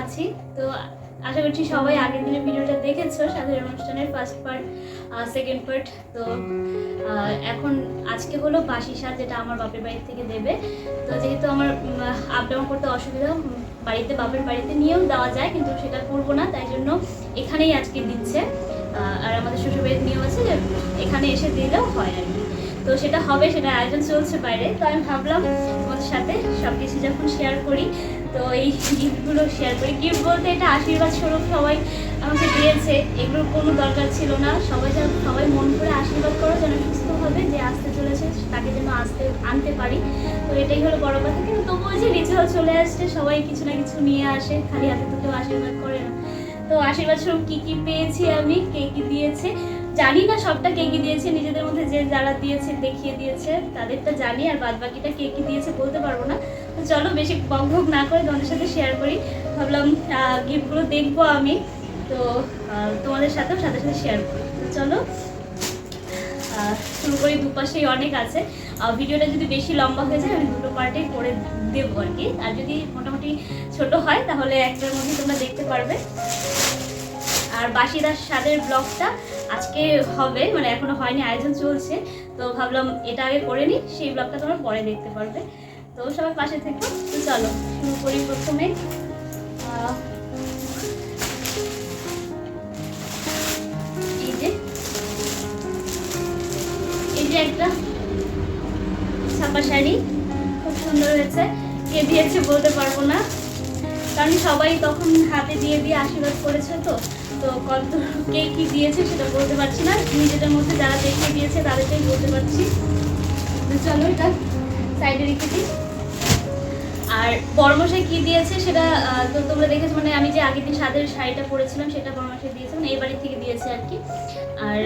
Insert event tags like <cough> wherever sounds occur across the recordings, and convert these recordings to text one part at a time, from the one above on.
আছি। তো আশা করছি সবাই আগের দিনের ভিডিওটা দেখেছ স্বাধীন অনুষ্ঠানের ফার্স্ট পার্ট সেকেন্ড পার্ট তো এখন আজকে হলো বাসি সাজ যেটা আমার বাপের বাড়ি থেকে দেবে। তো যেহেতু আমার আপ ডাউন করতে অসুবিধা বাড়িতে, বাপের বাড়িতে নিয়েও দেওয়া যায়, কিন্তু সেটা করব না, তাই জন্য এখানেই আজকে দিচ্ছে। আর আমাদের শ্বশুরবাড়ির নিয়ম আছে যে এখানে এসে দিলেও হয় আর কি। তো সেটা হবে সেটা আয়োজন চলছে বাইরে। তো আমি ভাবলাম তোমাদের সাথে সব কিছু যখন শেয়ার করি তো এই গিফটগুলো শেয়ার করি। গিফট বলতে এটা আশীর্বাদ স্বরূপ সবাই আমাকে দিয়েছে। এগুলোর কোনো দরকার ছিল না। সবাই যেন, সবাই মন করে আশীর্বাদ করো, যেন সুস্থ হবে, যে আসতে চলেছে, তাকে যেন আসতে, আনতে পারি। তো এটাই হলো বড় কথা। কিন্তু তবুও যে রিচুয়াল চলে আসছে, সবাই কিছু না কিছু নিয়ে আসে। খালি হাতে তো কেউ আশীর্বাদ করে না। তো আশীর্বাদ স্বরূপ কী কী পেয়েছি আমি? কে কী দিয়েছে? জানি না সবটা কে কি দিয়েছে, নিজেদের মধ্যে যে যারা দিয়েছে, দেখিয়ে দিয়েছে, তাদেরটা জানি আর বাদ বাকিটা কে কি দিয়েছে বলতে পারব না। তো চলো বেশি বক ভোগ না করে তোমাদের সাথে শেয়ার করি। ভাবলাম গিফটগুলো দেখব আমি। তো তোমাদের সাথেও সাথে সাথে শেয়ার করি। তো চলো শুরু করি, দুপাশেই অনেক আছে। ভিডিওটা যদি বেশি লম্বা হয়ে যায়, আমি দুটো পার্টে করে দেবো আর কি। আর যদি মোটামুটি ছোট হয়, তাহলে একটার মধ্যে তোমরা দেখতে পারবে। আর বাসিদার স্বাদের ব্লগটা আজকে হবে মানে এখনও হয়নি, আয়োজন চলছে। তো ভাবলাম এটা আগে করে নিই, সেই ব্লগটা তোমরা পরে দেখতে পারবে। তো সবাই পাশে থেকো, তো চলো, শুরু করি প্রথমে। এই যে এই যে একটা ছাপা শাড়ি, খুব সুন্দর হয়েছে। কে দিয়েছে বলতে পারব না। কারণ সবাই তখন হাতে দিয়ে দিয়ে আশীর্বাদ করেছে তো। তো কত কে কি দিয়েছে সেটা বলতে পারছি না। নিজেদের মধ্যে যারা দেখে দিয়েছে তাদেরকেই বলতে পারছি। চলো এটা সাইডে রেখে দিই। আর বর্মশাই কি দিয়েছে সেটা তো তোমরা দেখেছ মানে আমি যে আগের দিন সাদের শাড়িটা পরেছিলাম সেটা বর্মশাই দিয়েছে মানে এই থেকে দিয়েছে আর কি। আর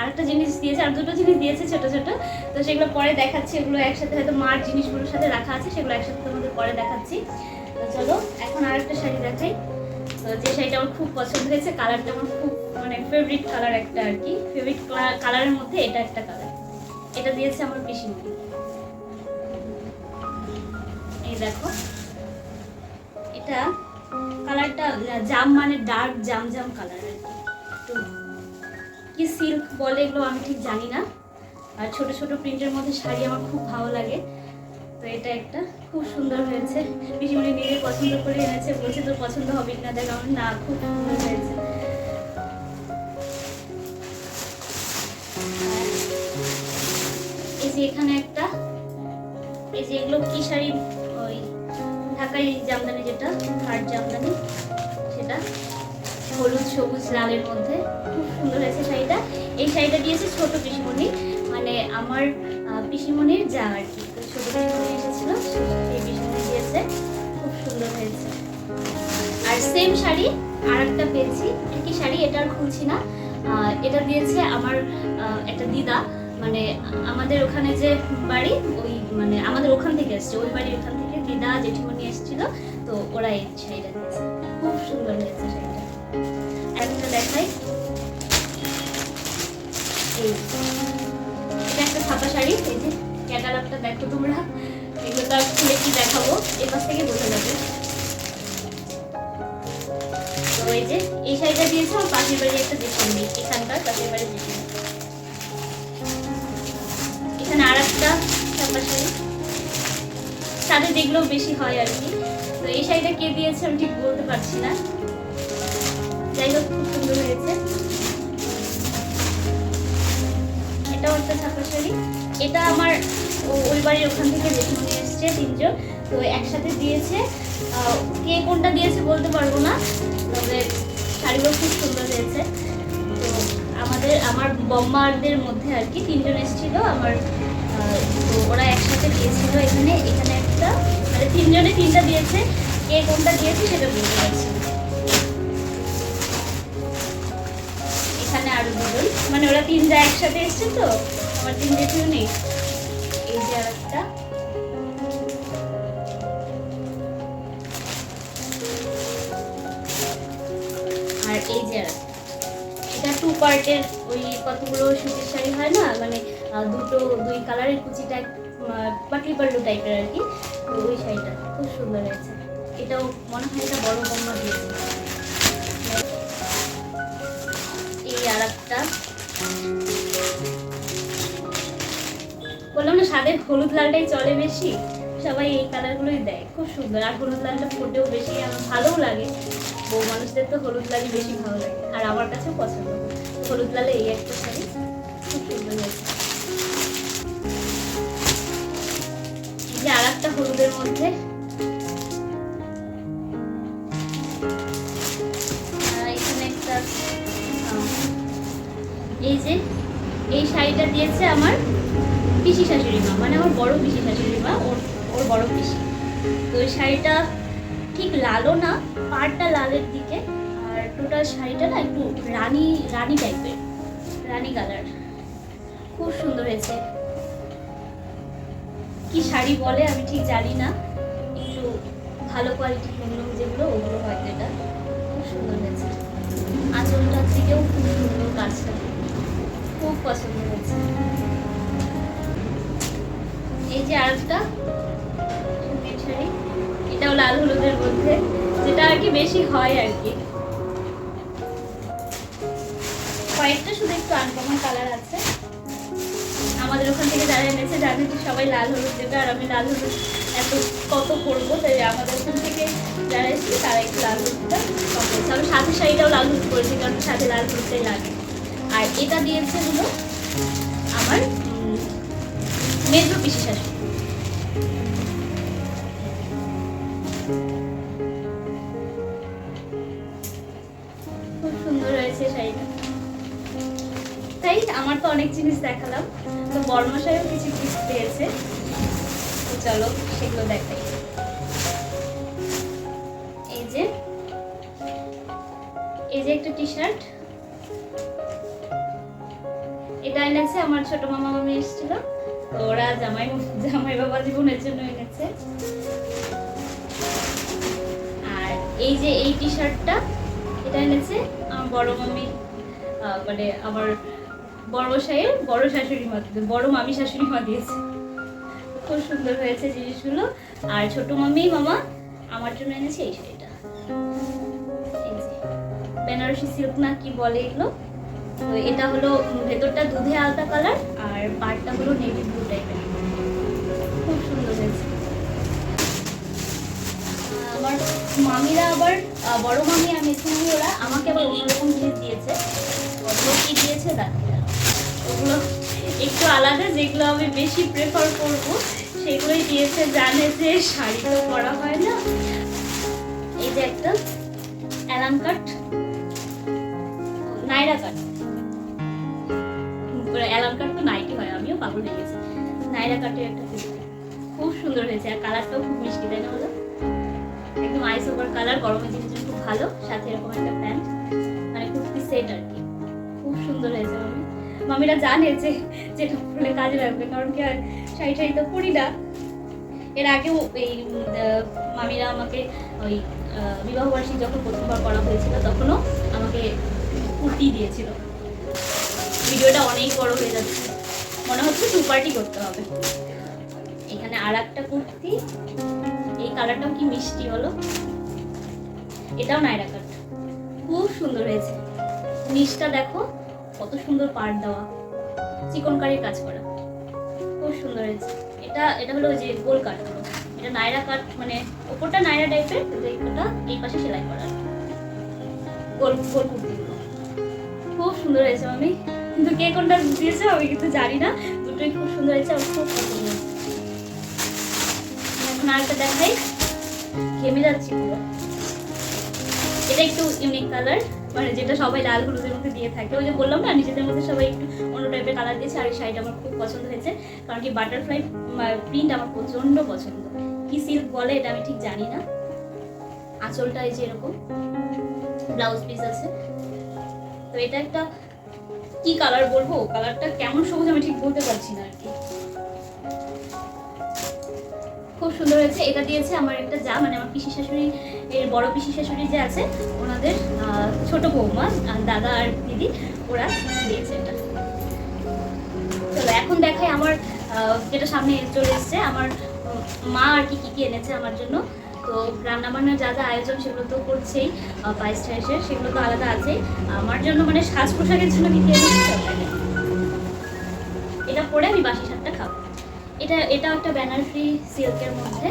আরেকটা জিনিস দিয়েছে, আর দুটো জিনিস দিয়েছে ছোট ছোট। তো সেগুলো পরে দেখাচ্ছি, এগুলো একসাথে হয়তো মার জিনিসগুলোর সাথে রাখা আছে, সেগুলো একসাথে তোমাদের পরে দেখাচ্ছি। তো চলো, এখন আরেকটা শাড়ি দেখাই। যে শাড়িটা আমার খুব পছন্দ হয়েছে, কালারটা আমার খুব মানে ফেভারিট কালার একটা আর কি। ফেভারিট কালারের মধ্যে এটা একটা কালার এটা দিয়েছে আমার পিসিমণি এই দেখো। এটা কালারটা জাম মানে ডার্ক জাম জাম কালার আর কি। কি সিল্ক বলে এগুলো আমি ঠিক জানি না। আর ছোট ছোট প্রিন্টের মধ্যে শাড়ি আমার খুব ভালো লাগে। তো এটা একটা খুব সুন্দর হয়েছে। পিসিমণি নিজে পছন্দ করে এনেছে, বলছে তোর পছন্দ হবে কিনা? দেখ আমার না, খুব সুন্দর হয়েছে। এই যে এখানে একটা, এই যে এগুলো কি শাড়ি? ওই ঢাকাই জামদানি যেটা হাট জামদানি, সেটা হলুদ, সবুজ, লালের মধ্যে। খুব সুন্দর হয়েছে শাড়িটা। এই শাড়িটা দিয়েছে ছোট পিসিমণি মানে আমার পিসিমণির যা আর কি। খুব সুন্দর হয়েছে আর সেম শাড়ি আর একটা পেয়েছি, একই শাড়ি, এটা আর খুলছি না। এটা দিয়েছে আমার একটা দিদা। মানে আমাদের ওখানে যে বাড়ি, ওই মানে আমাদের ওখান থেকে এসছে, ওই বাড়ির ওখান থেকে দিদা জেঠিমণি এসেছিল, তো ওরা এই শাড়িটা দিয়েছে। খুব সুন্দর হয়েছে শাড়িটা। একটা দেখাই। এই এটা একটা ছাপা শাড়ি, এই যে। ক্যাটালগটা দেখো তোমরা। এগুলো তো আর খুলে কি দেখাবো? এ পাশ থেকে বোঝা যাবে। তো এই যে, এই শাড়িটা দিয়েছে পাশের বাড়ি একটা জেঠিমণি এখানকার পাশের বাড়ি জেঠিমণি এখানে আর একটা শাড়ি। সাথে যেগুলো বেশি হয় আর কি। তো এই শাড়িটা কে দিয়েছে আমি ঠিক বলতে পারছি না। যাই খুব সুন্দর হয়েছে। এটাও একটা ছাপা এটা আমার ওই বাড়ির ওখান থেকে জেঠিমণি এসছে তিনজন। তো একসাথে দিয়েছে। কে কোনটা দিয়েছে বলতে পারব না, তবে শাড়িগুলো খুব সুন্দর হয়েছে। তো আমাদের, আমার বম্মারদের মধ্যে আর কি তিনজন এসেছিল, আমার তো ওরা একসাথে দিয়েছিল এখানে এখানে একটা মানে তিনজনে তিনটা দিয়েছে। কে কোনটা দিয়েছে সেটা বলতে পারছি। এখানে আরও দুজন মানে ওরা তিনটা একসাথে এসছে তো, আমার তিন জেঠিও নেই। এই যে, এটা টু পার্টের ওই কতগুলো সুতির শাড়ি হয় না? মানে দুটো, দুই কালারের কুচিটা এক- পাটলি পাল্লু টাইপের আর কি ওই শাড়িটা খুব সুন্দর হয়েছে। এটাও মনে হয় এটা বড় বম্মা দিয়েছে। এই আর একটা বললাম না সাদের হলুদ লালটাই চলে বেশি। সবাই এই কালারগুলোই দেয়, খুব সুন্দর। আর হলুদ লালটা ফোটেও বেশি আমার ভালোও লাগে। বউ মানুষদের তো হলুদ লালই বেশি ভালো লাগে, আর আমার কাছেও পছন্দ। হলুদ লালে এই একটা শাড়ি খুব সুন্দর হয়েছে। এই যে আর একটা হলুদের মধ্যে। এখানে একটা এই যে, এই শাড়িটা দিয়েছে আমার পিসি শাশুড়ি মা মানে আমার বড় পিসি শাশুড়ি মা, ওর ওর বড় পিসি। তো ওই শাড়িটা ঠিক লালও না, পাড়টা লালের দিকে, আর টোটাল শাড়িটা না একটু রানী রানী টাইপের রানী কালার খুব সুন্দর হয়েছে। কি শাড়ি বলে আমি ঠিক জানি না একটু ভালো কোয়ালিটির লুমলুম যেগুলো, ওগুলো হয়তো এটা। খুব সুন্দর হয়েছে। আঁচলটার দিকেও খুব সুন্দর কাজটা। খুব পছন্দ হয়েছে। এই যে আরেকটা শাড়ি। লাল হলুদের মধ্যে, যেটা আর কি বেশি হয় আর কি। কয়েকটা শুধু একটু আনকমন কালার আছে। আমাদের ওখান থেকে যারা এনেছে জানে যে সবাই লাল হলুদ দেবে, আর আমি লাল হলুদ এত কত করব তাই আমাদের ওখান থেকে যারা এসেছে তারা একটু লাল হলুদটা কম আমি সাথে শাড়িটাও লাল হলুদ করেছি কারণ সাথে লাল হলুদটাই লাগে। আর এটা দিয়েছে হলো আমার মেজো পিসি শাশুড়ি। বর্মশাইও কিছু গিফট পেয়েছে। তো চলো সেগুলো দেখাই। এই যে এই যে একটা টি শার্ট এটা এনেছে আমার ছোট মামা, মামি এসেছিল। তো ওরা জামাই জামাই বাবা জীবনের জন্য এনেছে। আর এই যে এই টি শার্টটা এটা এনেছে আমার বড় মামি মানে আমার বড় সাহেব বড় শাশুড়ি মা দিয়েছে, বড় মামি শাশুড়ি মা দিয়েছে। খুব সুন্দর হয়েছে জিনিসগুলো। আর ছোট মামি মামা আমার জন্য এনেছে এই শাড়িটা। বেনারসি সিল্ক না কি বলে এগুলো? তো এটা হলো ভেতরটা দুধে আলতা কালার আর পাড়টা হলো নেভি ব্লু টাইপের খুব সুন্দর হয়েছে। আমার মামিরা আবার বড় মামি আর মেসো ওরা আমাকে আবার অন্যরকম জিনিস দিয়েছে। কি দিয়েছে দেখো। ওগুলো একটু আলাদা, যেগুলো আমি বেশি প্রেফার করব, সেগুলোই দিয়েছে, জানে যে শাড়ি তো পরা হয় না। এই যে একটা অ্যালাম কাট, নাইরা কাট। অ্যালাম কাট তো নাইটি হয়, আমিও পাগল হয়ে নাইরা কাটের একটা খুব সুন্দর হয়েছে, আর কালারটাও খুব মিষ্টি, তাই না হলো একদম আইস ওভার কালার গরমের জিনিস খুব ভালো, সাথে এরকম একটা প্যান্ট মানে কুর্তি সেট আর কি। খুব সুন্দর হয়েছে মামি মামিরা জানে যে যেটা পরলে কাজে লাগবে, কারণ কি আর শাড়ি শাড়ি তো পরি না। এর আগেও এই মামিরা আমাকে ওই বিবাহবার্ষিকী যখন প্রথমবার করা হয়েছিল, তখনও আমাকে কুর্তি দিয়েছিল। ভিডিওটা অনেক বড় হয়ে যাচ্ছে। মনে হচ্ছে টু পার্টি করতে হবে। এখানে আর একটা কুর্তি। এই কালারটাও কি মিষ্টি হলো এটাও নাইরা কাট। খুব সুন্দর হয়েছে। নিচটা দেখো। কত সুন্দর পাড় দেওয়া। চিকনকারির কাজ করা। খুব সুন্দর হয়েছে। এটা এটা হলো যে গোল কাট এটা নাইরা কাট মানে ওপরটা নাইরা টাইপের এইটা এই পাশে সেলাই করা। গোল গোল কুর্তিগুলো খুব সুন্দর হয়েছে আমি কিন্তু কে কোনটা দিয়েছে আমি কিন্তু জানি না। দুটোই খুব সুন্দর হয়েছে আমার খুব পছন্দ এখন আরেকটা দেখাই। ঘেমে যাচ্ছি পুরো। এটা একটু ইউনিক কালার মানে যেটা সবাই লাল হলুদের মধ্যে দিয়ে থাকে, ওই যে বললাম না, নিজেদের মধ্যে সবাই একটু অন্য টাইপের কালার দিয়েছে, আর এই শাড়িটা আমার খুব পছন্দ হয়েছে, কারণ কি বাটারফ্লাই প্রিন্ট আমার প্রচণ্ড পছন্দ। কি সিল্ক বলে এটা আমি ঠিক জানি না। আঁচলটা এই যে এরকম ব্লাউজ পিস আছে। তো এটা একটা, কি কালার বলব? কালারটা কেমন সবুজ আমি ঠিক বলতে পারছি না আর কি। খুব সুন্দর হয়েছে। এটা দিয়েছে আমার একটা যা মানে আমার পিসি শাশুড়ি, এর বড় পিসি শাশুড়ি যে আছে, ওনাদের ছোট বৌমা দাদা আর দিদি, ওরা দিয়েছে এটা। চলো, এখন দেখাই আমার যেটা সামনে চলে এসছে। আমার মা আর কি, কী কী এনেছে আমার জন্য। তো রান্নাবান্নার যা যা আয়োজন সেগুলো তো করছেই পায়েস টায়েসের সেগুলো তো আলাদা আছেই। আমার জন্য মানে সাজ পোশাকের জন্য কী কী এনেছে? এটা পরে আমি বাসি শাকটা খাব। এটা এটা একটা বেনারসি সিল্কের মধ্যে।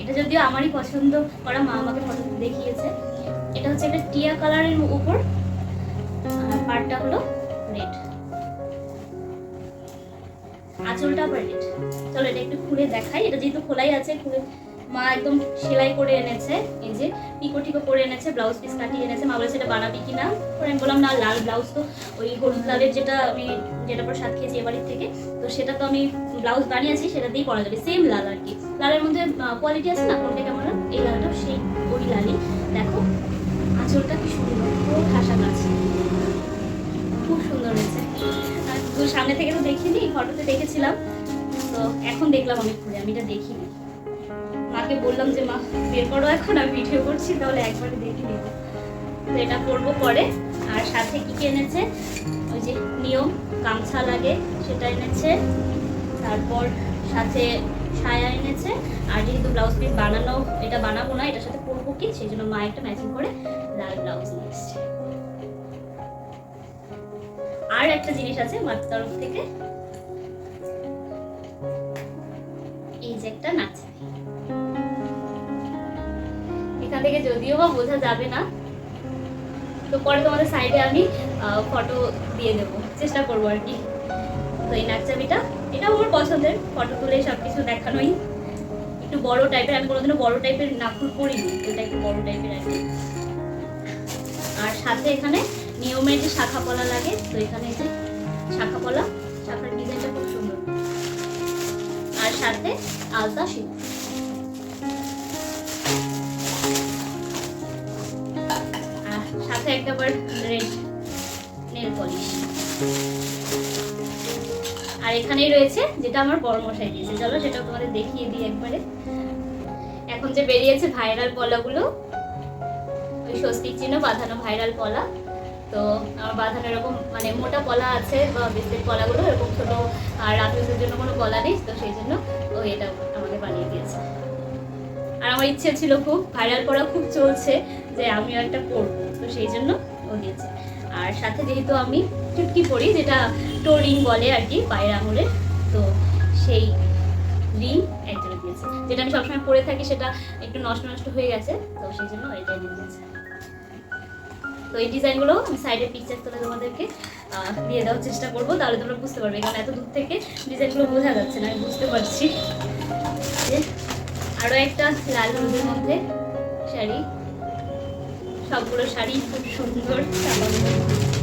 এটা যদিও আমারই পছন্দ করা, মা আমাকে পছন্দ দেখিয়েছে। এটা হচ্ছে একটা টিয়া কালারের উপর। পাড়টা হলো রেড আঁচলটা আবার রেড চলো এটা একটু খুলে দেখাই। এটা যেহেতু খোলাই আছে, খুলে মা একদম সেলাই করে এনেছে, এই যে পিকো টিকো করে এনেছে ব্লাউজ পিস কাটিয়ে এনেছে, মা বলেছে এটা বানাবি কি না পরে আমি বললাম, না, লাল ব্লাউজ তো ওই হলুদ লালের যেটা আমি, যেটা পর সাত খেয়েছি এবারের থেকে, তো সেটা তো আমি ব্লাউজ বানিয়েছি, সেটা দিয়েই পরা যাবে। সেম লাল আর কি। লালের মধ্যে কোয়ালিটি আছে না? কোনটা কেমন এই লালটা, সেই ওই লালই। দেখো, আঁচলটা কি সুন্দর। পুরো ঠাসা গাছ। খুব সুন্দর হয়েছে। সামনে থেকে তো দেখিনি ফটোতে দেখেছিলাম। তো এখন দেখলাম আমি ঘুরে আমি এটা দেখিনি। মাকে বললাম যে, মা, বের করো এখন, আমি ভিডিও করছি, তাহলে একবারে দেখে নিব তো এটা করব পরে। আর সাথে কি কি এনেছে? ওই যে নিয়ম, গামছা লাগে, সেটা এনেছে। তারপর সাথে সায়া এনেছে। আর যেহেতু ব্লাউজ পিস বানানো, এটা বানাবো না, এটার সাথে পরবো কি? সেই জন্য মা একটা ম্যাচিং করে লাল ব্লাউজ নিয়ে এসছে। আর একটা জিনিস আছে মার তরফ থেকে। এই যে একটা নাচে থেকে যদিও বা বোঝা যাবে না। তো পরে তোমাদের সাইডে আমি ফটো দিয়ে দেবো। চেষ্টা করব আর কি। তো এই নাকচাবিটা এটা আমার পছন্দের। ফটো তুলে সব কিছু দেখানোই। একটু বড় টাইপের আমি কোনোদিনও বড় টাইপের নাকুল করিনি এটা একটু বড় টাইপের আর কি। আর সাথে এখানে নিয়মের যে শাখা পলা লাগে, তো এখানে যে শাখা পলা, শাখার ডিজাইনটা খুব সুন্দর। আর সাথে আলতা সিঁদুর সাথে একবার রেড নেল পলিশ আর এখানেই রয়েছে যেটা আমার বড় মশাই দিয়েছে। চলো সেটা তোমাদের দেখিয়ে দিই একবারে। এখন যে বেরিয়েছে ভাইরাল পলাগুলো, ওই স্বস্তির চিহ্ন বাঁধানো ভাইরাল পলা। তো আমার বাঁধানো এরকম মানে মোটা পলা আছে বা বিস্কুট পলাগুলো, এরকম ছোট, আর রাফিউজের জন্য কোনো পলা নেই, তো সেই জন্য ও এটা আমাকে বানিয়ে দিয়েছে। আর আমার ইচ্ছে ছিল খুব ভাইরাল করা খুব চলছে যে আমিও একটা করব। তো সেই জন্য ও আর সাথে যেহেতু আমি চুটকি পরি, যেটা টোরিং বলে আর কি, পায়ের আঙুলের তো সেই রিং একজনে দিয়েছে। যেটা আমি সবসময় পরে থাকি, সেটা একটু নষ্ট নষ্ট হয়ে গেছে, তো সেই জন্য এটাই দিয়ে দিয়েছে। তো এই ডিজাইনগুলো আমি সাইডে পিকচার তুলে তোমাদেরকে দিয়ে দেওয়ার চেষ্টা করব, তাহলে তোমরা বুঝতে পারবে, কারণ এত দূর থেকে ডিজাইনগুলো বোঝা যাচ্ছে না, আমি বুঝতে পারছি। আরও একটা লাল রঙের মধ্যে শাড়ি। সবগুলো শাড়ি খুব সুন্দর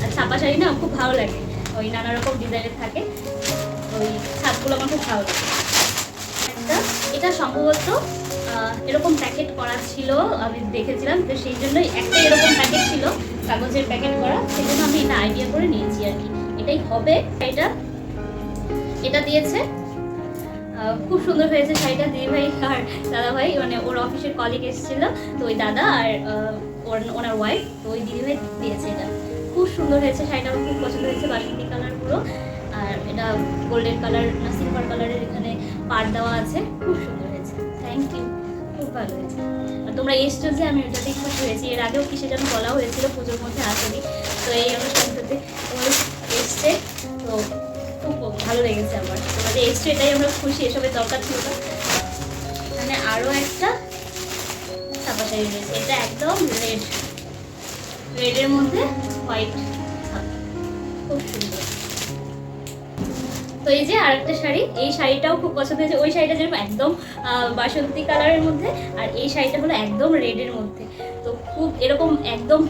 আর ছাপা শাড়ি না খুব ভালো লাগে। ওই নানা রকম ডিজাইনের থাকে। ওই ছাপগুলো আমার খুব ভালো লাগে। একটা, এটা সম্ভবত এরকম প্যাকেট করা ছিল, আমি দেখেছিলাম, তো সেই জন্যই একটা এরকম প্যাকেট ছিল, কাগজের প্যাকেট করা। সেই জন্য আমি এটা আইডিয়া করে নিয়েছি আর কি। এটাই হবে। এটা এটা দিয়েছে। খুব সুন্দর হয়েছে শাড়িটা দিদি ভাই আর দাদা ভাই মানে ওর অফিসের কলিগ এসেছিল, তো ওই দাদা আর ওনার ওয়াইফ তো ওই দিদি ভাই দিয়েছে এটা। খুব সুন্দর হয়েছে, শাড়িটা আমার খুব পছন্দ হয়েছে, বাসন্তী কালার পুরো। আর এটা গোল্ডেন কালার না সিলভার কালারের এখানে পাড় দেওয়া আছে। খুব সুন্দর হয়েছে। থ্যাংক ইউ খুব ভালো হয়েছে। আর তোমরা এসছো যে, আমি ওটাতেই খুশি হয়েছি। এর আগেও কিসে যেন বলা হয়েছিল, পুজোর মধ্যে আসেনি। তো এই অনুষ্ঠানটাতে তোমাদের এসছে। তো খুব ভালো লেগেছে আমার। তোমাদের এসছে, এটাই আমরা খুশি, এসবের দরকার ছিল না। এখানে আরও একটা তো এই যে আরেকটা শাড়ি, এই শাড়িটাও খুব পছন্দ হয়েছে। ওই শাড়িটা যেরকম একদম বাসন্তী কালারের মধ্যে, আর এই শাড়িটা হলো একদম রেডের মধ্যে। তো খুব এরকম একদম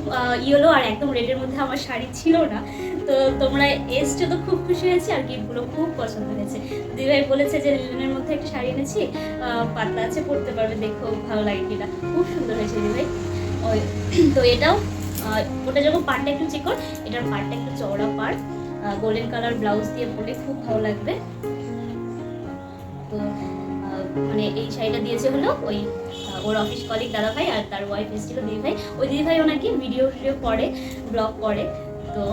ইয়েলো আর একদম রেডের মধ্যে আমার শাড়ি ছিল না। তো তোমরা এসছো তো খুব খুশি হয়েছে, আর গিফটগুলো খুব পছন্দ হয়েছে। দিদিভাই বলেছে যে লিলেনের মধ্যে একটা শাড়ি এনেছি পাতলা আছে, পরতে পারবে, দেখো, ভালো লাগে কিনা। খুব সুন্দর হয়েছে দিদিভাই। ওই, তো এটাও ওটা যখন পাড়টা একটু চিকন, এটার পাড়টা একটু চওড়া পাড় গোল্ডেন কালার ব্লাউজ দিয়ে পরলে খুব ভালো লাগবে। তো মানে এই শাড়িটা দিয়েছে হলো ওই ওর অফিস কলিগ দাদা ভাই আর তার ওয়াইফ এসেছিল দিদি ভাই ওই দিদি ভাই ওনাকে ভিডিও ভিডিও করে ব্লগ করে, তো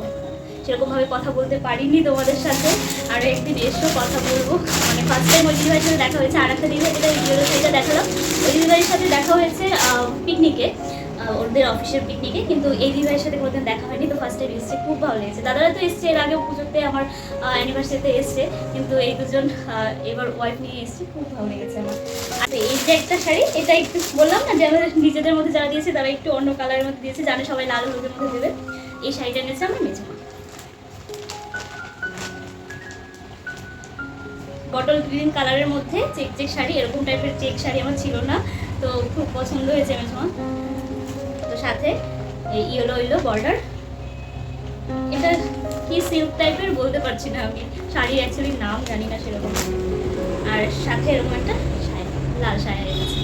সেরকমভাবে কথা বলতে পারিনি তোমাদের সাথে। আর একদিন এসো, কথা বলব। মানে ফার্স্ট টাইম ওই দিদিভাইয়ের সাথে দেখা হয়েছে আর একটা দিদিভাই যেটা ভিডিওর সাথে দেখালাম। ওই দিদিভাইয়ের সাথে দেখা হয়েছে পিকনিকে ওদের অফিসের পিকনিকে কিন্তু এই দিদিভাইয়ের সাথে কোনোদিন দেখা হয়নি, তো ফার্স্ট টাইম এসছে, খুব ভালো লেগেছে। দাদারা তো এসছে, এর আগেও পুজোতে আমার অ্যানিভার্সারিতে এসছে। কিন্তু এই দুজন এবার ওয়াইফ নিয়ে এসছে, খুব ভালো লেগেছে আমার। আর এই যে একটা শাড়ি, এটা একটু বললাম না যে আমাদের নিজেদের মধ্যে যারা দিয়েছে, তারা একটু অন্য কালারের মধ্যে দিয়েছে, জানে সবাই লাল হলুদের মধ্যে দেবে। এই শাড়িটা নিয়েছে আমার মেজমা। বটল গ্রিন কালারের মধ্যে চেক চেক শাড়ি, এরকম টাইপের চেক শাড়ি আমার ছিল না, তো খুব পছন্দ হয়েছে মেজমা তো সাথে এই ইয়েলো ইয়েলো বর্ডার এটা কি সিল্ক টাইপের বলতে পারছি না আমি। শাড়ির অ্যাকচুয়ালি নাম জানি না সেরকম। আর সাথে এরকম একটা শাড়ি, লাল শাড়ি এনেছি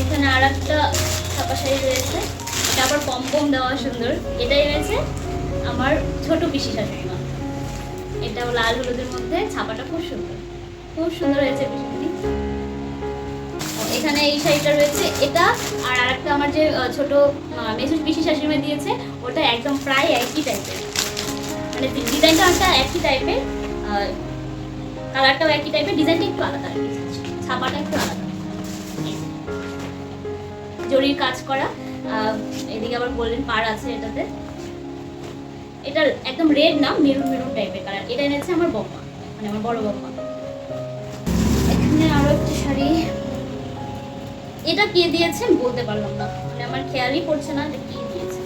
এখানে আর একটা ছাপা শাড়ি রয়েছে। এটা আবার পম পম দেওয়া সুন্দর। এটাই রয়েছে আমার ছোট পিসি শাশুড়ি মা এটাও লাল হলুদের মধ্যে ছাপাটা খুব সুন্দর। খুব সুন্দর হয়েছে ও, এখানে এই শাড়িটা রয়েছে এটা আর আরেকটা আমার যে ছোট মেসুস পিসি শাশুড়ি দিয়েছে ওটা একদম প্রায় একই টাইপের মানে ডিজাইনটা একটা একই টাইপের কালারটাও একই টাইপের ডিজাইনটা একটু আলাদা। ছাপাটা একটু আলাদা। জরির কাজ করা এদিকে আবার গোল্ডেন পার আছে এটাতে। এটা একদম রেড না, মেরুন মেরুন টাইপের কালার এটা এনেছে আমার বম্মা মানে আমার বড় বম্মা। এখানে আরও একটা শাড়ি। এটা কে দিয়েছে বলতে পারলাম না। মানে আমার খেয়ালই পড়ছে না যে কে দিয়েছে।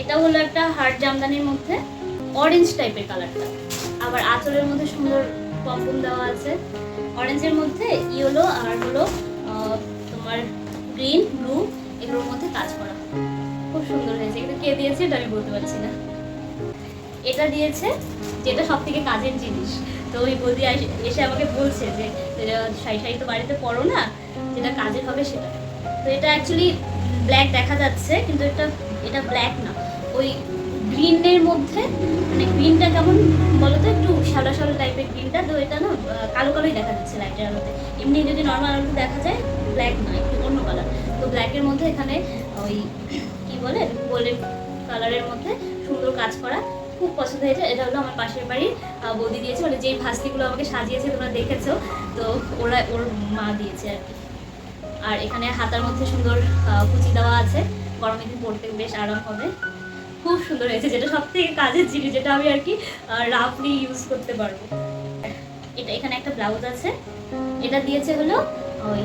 এটা হলো একটা হার্ড জামদানির মধ্যে অরেঞ্জ টাইপের কালারটা আবার আঁচলের মধ্যে সুন্দর পম্পম দেওয়া আছে। অরেঞ্জের মধ্যে ইয়েলো আর হলো তোমার গ্রিন ব্লু এগুলোর মধ্যে কাজ করা। দিয়েছে এটা আমি বলতে পারছি না। এটা দিয়েছে যেটা সব থেকে কাজের জিনিস। তো ওই বৌদি এসে আমাকে বলছে যে শাড়ি শাড়ি তো বাড়িতে পরো না, যেটা কাজের হবে সেটা। তো এটা অ্যাকচুয়ালি ব্ল্যাক দেখা যাচ্ছে, কিন্তু এটা এটা ব্ল্যাক না। ওই গ্রিনের মধ্যে মানে গ্রিনটা কেমন বলো তো একটু সাদা সাদা টাইপের গ্রিনটা, তো এটা না কালো কালোই দেখা যাচ্ছে লাইটের আলোতে এমনি যদি নর্মাল আলোতে দেখা যায় ব্ল্যাক না, একটু অন্য কালার তো ব্ল্যাকের মধ্যে এখানে ওই, কি বলে গোল্ডেন কালারের মধ্যে সুন্দর কাজ করা। খুব পছন্দ হয়েছে। এটা হলো আমার পাশের বাড়ির বৌদি দিয়েছে। মানে যেই ভাস্তিগুলো আমাকে সাজিয়েছে তোমরা দেখেছ তো ওরা ওর মা দিয়েছে আর কি। আর এখানে হাতার মধ্যে সুন্দর কুচি দেওয়া আছে। গরমের দিন পরতে বেশ আরাম হবে। খুব সুন্দর হয়েছে। যেটা সব থেকে কাজের জিনিস যেটা আমি আর কি রাফলি ইউজ করতে পারব। এটা এখানে একটা ব্লাউজ আছে। এটা দিয়েছে হলো ওই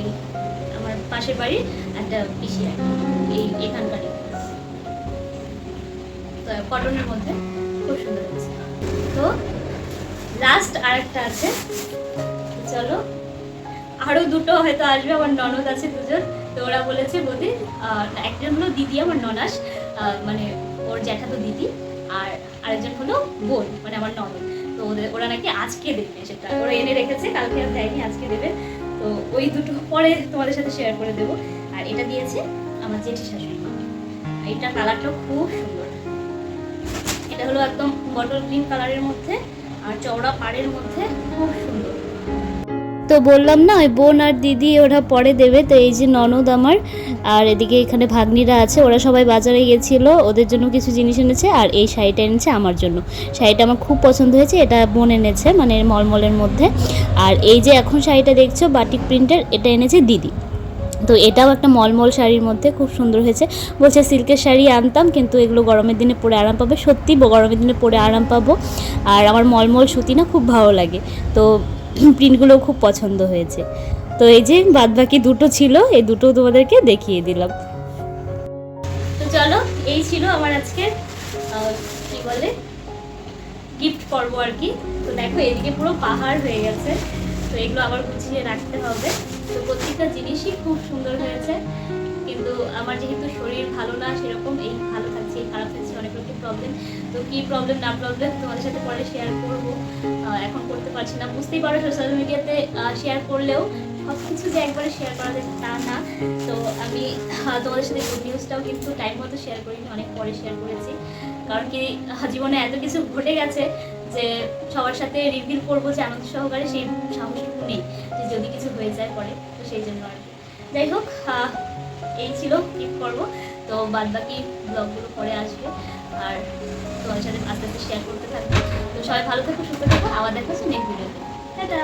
আমার পাশের বাড়ির একটা পিসি আর কি, এই এখানকারই। কটনের মধ্যে খুব সুন্দর হয়েছে। তো লাস্ট আরেকটা আছে। চলো আরও দুটো হয়তো আসবে আমার ননদ আছে দুজন। তো ওরা বলেছে আহ, একজন হলো দিদি আমার ননাস মানে ওর জ্যাঠাতো দিদি আর আরেকজন হলো বোন মানে আমার ননদ। তো ওদের ওরা নাকি আজকে দেবে সেটা ওরা এনে রেখেছে কালকে আর দেয়নি আজকে দেবে। তো ওই দুটো পরে তোমাদের সাথে শেয়ার করে দেবো। আর এটা দিয়েছে আমার জেঠি শাশুড়ি আর এটা কালারটাও খুব সুন্দর। এটা হলো একদম বটল গ্রিন কালারের মধ্যে আর চওড়া পাড়ের মধ্যে। খুব সুন্দর। তো বললাম না, ওই বোন আর দিদি ওরা পরে দেবে, তো এই যে ননদ আমার আর এদিকে এখানে ভাগ্নিরা আছে, ওরা সবাই বাজারে গিয়েছিল ওদের জন্য কিছু জিনিস এনেছে আর এই শাড়িটা এনেছে আমার জন্য। শাড়িটা আমার খুব পছন্দ হয়েছে, এটা বোন এনেছে মানে মলমলের মধ্যে। আর এই যে এখন শাড়িটা দেখছ, বাটিক প্রিন্টের, এটা এনেছে দিদি। তো এটাও একটা মলমল শাড়ির মধ্যে খুব সুন্দর হয়েছে। বলছে, সিল্কের শাড়ি আনতাম, কিন্তু এগুলো গরমের দিনে পরে আরাম পাবে। সত্যি গরমের দিনে পরে আরাম পাবো। আর আমার মলমল সুতি না খুব ভালো লাগে। তো <clears throat> প্রিন্টগুলো খুব পছন্দ হয়েছে। তো এই যে বাদ বাকি দুটো ছিল, এই দুটো তোমাদেরকে দেখিয়ে দিলাম। তো চলো, এই ছিল আমার আজকের কি বলে গিফট পর্ব আর কি। তো দেখো, এদিকে পুরো পাহাড় হয়ে গেছে। তো এগুলো আবার গুছিয়ে রাখতে হবে। তো প্রত্যেকটা জিনিসই খুব সুন্দর হয়েছে। কিন্তু আমার যেহেতু শরীর ভালো না, সেরকম এই ভালো থাকছে, এই খারাপ থাকছে, অনেক রকম প্রবলেম তো কি প্রবলেম না প্রবলেম তোমাদের সাথে পরে শেয়ার করব। এখন করতে পারছি না। বুঝতেই পারো সোশ্যাল মিডিয়াতে শেয়ার করলেও সব কিছু যে একবারে শেয়ার করা যায় তা না। তো আমি তোমাদের সাথে গুড নিউজটাও কিন্তু টাইম মতো শেয়ার করিনি, অনেক পরে শেয়ার করেছি। কারণ কি জীবনে এত কিছু ঘটে গেছে যে সবার সাথে রিভিল করব যে আনন্দ সহকারে সেই সাহসটুকু নেই যে যদি কিছু হয়ে যায় পরে, তো সেই জন্য আর যাই হোক এই ছিল ঈদ পর্ব। তো বাদ বাকি ব্লগগুলো পরে আসবে। আর তোমার সাথে আস্তে আস্তে শেয়ার করতে থাকব। তো সবাই ভালো থাকো, সুস্থ থাকো। আবার দেখা হচ্ছে নেক্সট ভিডিওতে টাটা!